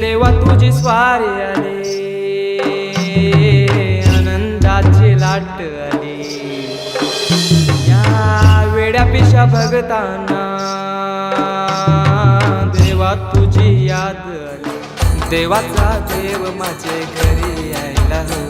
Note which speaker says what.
Speaker 1: देवा तुझी स्वारी आली आनंदाची लाट आली. या वेड्या पिशा भगताना याद आली देवाचा देव माझे घरी यायला हो